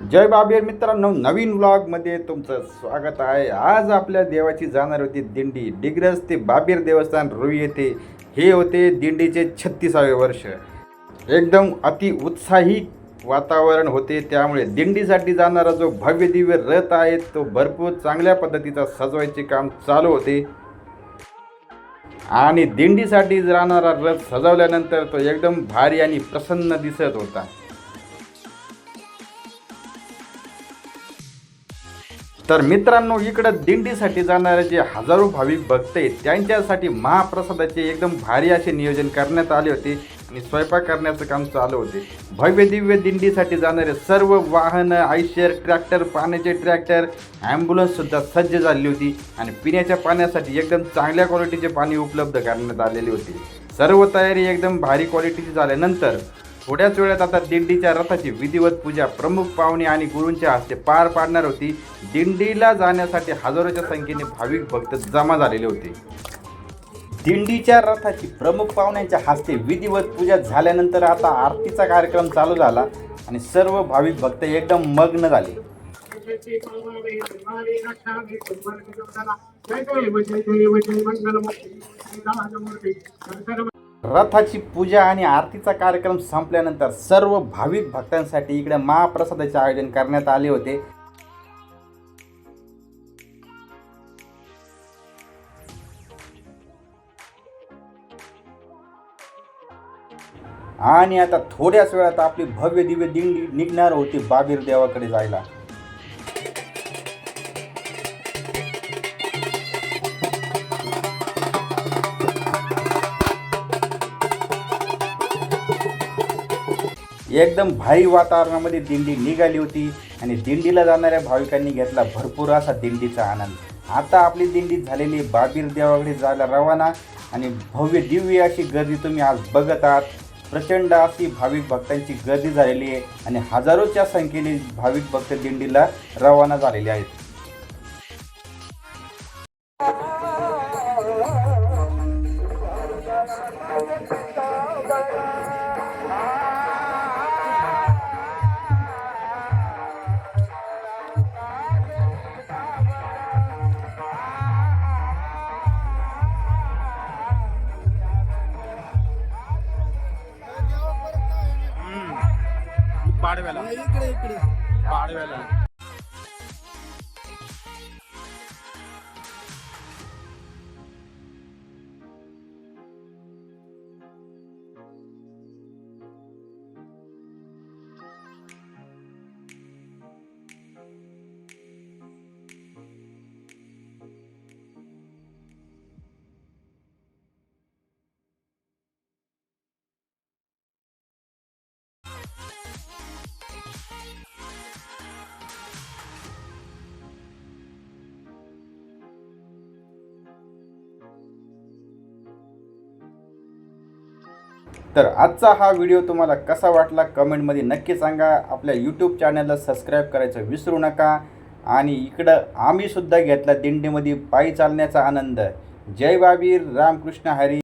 जय बाबेर मित्रांनो नवीन व्लॉगमध्ये तुमचं स्वागत आहे. आज आपल्या देवाची जाणार होती दिंडी. डिग्रज ते बाबेर देवस्थान रुई येथे. हे होते दिंडीचे छत्तीसावे वर्ष. एकदम अति उत्साही वातावरण होते. त्यामुळे दिंडीसाठी जाणारा जो भव्य दिव्य रथ आहे तो भरपूर चांगल्या पद्धतीचा सजवायचे काम चालू होते. आणि दिंडीसाठी जाणारा रथ सजवल्यानंतर तो एकदम भारी आणि प्रसन्न दिसत होता. तर मित्रांनो इकडं दिंडीसाठी जाणारे जे हजारो भाविक भक्त आहेत त्यांच्यासाठी महाप्रसादाचे एकदम भारी असे नियोजन करण्यात आले होते आणि स्वयंपाक करण्याचं काम चालू होते. भव्य दिव्य दिंडीसाठी जाणारे सर्व वाहनं आयशर ट्रॅक्टर पाण्याचे ट्रॅक्टर ॲम्ब्युलन्ससुद्धा सज्ज झाली होती आणि पिण्याच्या पाण्यासाठी एकदम चांगल्या क्वालिटीचे पाणी उपलब्ध करण्यात आलेले होते. सर्व तयारी एकदम भारी क्वालिटीची झाल्यानंतर थोड्याच वेळात आता दिंडीच्या रथाची विधिवत पूजा प्रमुख पाहुणे आणि गुरूंच्या हस्ते पार पाडणार होती दिंडीला जाण्यासाठी हजारोच्या संख्येने भाविक भक्त जमा झालेले होते दिंडीच्या रथाची प्रमुख पाहुण्यांच्या हस्ते विधिवत पूजा झाल्यानंतर आता आरतीचा कार्यक्रम चालू झाला आणि सर्व भाविक भक्त एकदम मग्न झाले मंगल रथाची पूजा आणि आरतीचा कार्यक्रम संपल्यानंतर सर्व भाविक भक्तांसाठी इकडे महाप्रसादाचे आयोजन करण्यात आले होते. आणि आता थोड्याच वेळात आपली भव्य दिव्य दिंडी निघणार होती बाबीर देवाकडे जायला. एकदम भारी वातावरणामध्ये दिंडी निघाली होती आणि दिंडीला जाणाऱ्या भाविकांनी घेतला भरपूर असा दिंडीचा आनंद. आता आपली दिंडी झालेली बाबीर देवाकडे जायला रवाना आणि भव्य दिव्य अशी गर्दी तुम्ही आज बघत आहात. प्रचंड अशी भाविक भक्तांची गर्दी झालेली आहे आणि हजारोच्या संख्येने भाविक भक्त दिंडीला रवाना झालेले आहेत. पाडव्याला इकडे तर आजचा हा व्हिडिओ तुम्हाला कसा वाटला कमेंटमध्ये नक्की सांगा. आपल्या यूट्यूब चॅनलला सबस्क्राईब करायचं विसरू नका. आणि इकडं आम्हीसुद्धा घेतला दिंडीमध्ये पायी चालण्याचा आनंद. जय बाबीर रामकृष्ण हरी.